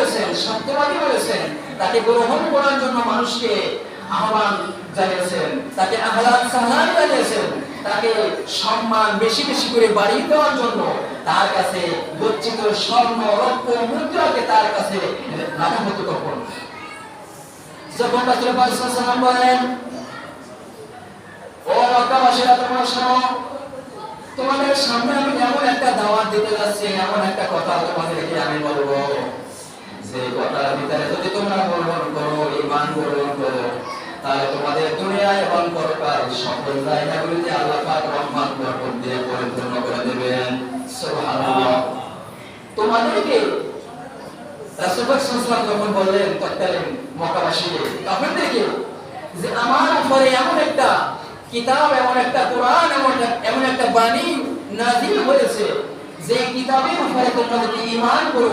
বলেছেন, সত্যবাদী বলেছেন, তাকে গ্রহণ করার জন্য মানুষকে আহ্বান জানিয়েছেন, তাকে আহলান সাহলান জানিয়েছেন, তাকে সম্মান বেশি বেশি করে বাড়িয়ে দেওয়ার জন্য তার কাছে গচ্ছিত স্বর্ণ, রক্ত, মুদ্রাকে তার কাছে রাখা হতো তখন যখন রাসূল পাক সাল্লাল্লাহু আলাইহি ওয়াসাল্লাম বলেন, ও মক্কাবাসীরা তোমরা শোনো, তোমাদের সামনে আমি এমন একটা দাওয়াত দিতে যাচ্ছি, এমন একটা কথা তোমাদেরকে আমি বলব। যে কথার ভিতরে যদি তোমরা গ্রহণ করো ইমান গ্রহণ করো, তাহলে তোমাদের দুনিয়া এবং পরকাল সকল জায়গাগুলিতে আল্লাহ পাক রহমত বরকত দিয়ে পরিপূর্ণ করে দেবেন। সুবহানাল্লাহ। তোমাদেরকে রাসূল সাল্লাল্লাহু যখন বললেন তৎকালীন মক্কাবাসীকে কাফেরদেরকে যে আমার উপরে এমন একটা কিতাব, এমন একটা কোরআন, এমন এমন একটা বাণী নাজিল হয়েছে যে কিতাবের উপরে তোমরা যদি ঈমান করো